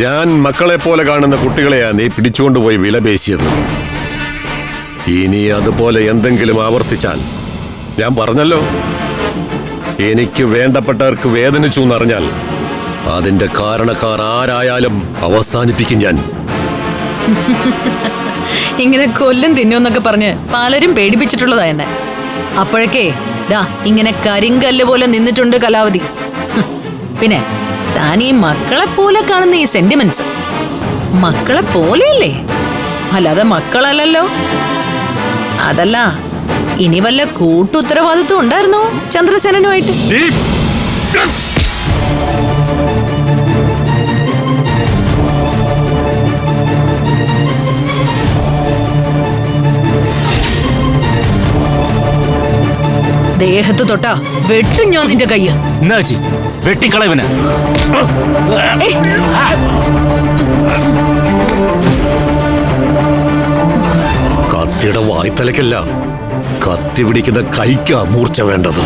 ഞാൻ മക്കളെ പോലെ കാണുന്ന കുട്ടികളെയാ നീ പിടിച്ചുകൊണ്ടുപോയി വിലപേശിയത് ഇനി അതുപോലെ എന്തെങ്കിലും ആവർത്തിച്ചാൽ ഞാൻ പറഞ്ഞല്ലോ. എനിക്ക് വേണ്ടപ്പെട്ടവർക്ക് വേദനിച്ചു എന്നറിഞ്ഞാൽ അതിന്റെ കാരണക്കാർ ആരായാലും അവസാനിപ്പിക്കും ഞാൻ. ഇങ്ങനെ കൊല്ലും തിന്നുന്നൊക്കെ പറഞ്ഞ് പലരും പേടിപ്പിച്ചിട്ടുള്ളതാ എന്നെ. അപ്പോഴൊക്കെ ദാ ഇങ്ങനെ കരിങ്കല്ല് പോലെ നിന്നിട്ടുണ്ട് കലാവതി. പിന്നെ ഈ മക്കളെ പോലെ കാണുന്ന ഈ സെന്റിമെന്റ്സ് മക്കളെ പോലെയല്ലേ? അല്ലാതെ മക്കളല്ലല്ലോ. അതല്ല ഇനി വല്ല കൂട്ടുത്തരവാദിത്വം ഉണ്ടായിരുന്നോ ചന്ദ്രസേനനുമായിട്ട്? ദേഹത്ത് തൊട്ടാ വെട്ടും ഞാൻ നിന്റെ കയ്യ്. എന്നാച്ചി വെട്ടിക്കളവന് കത്തിയുടെ വായ്ത്തലക്കല്ല. കത്തി പിടിക്കുന്ന കൈക്കാ മൂർച്ച വേണ്ടത്.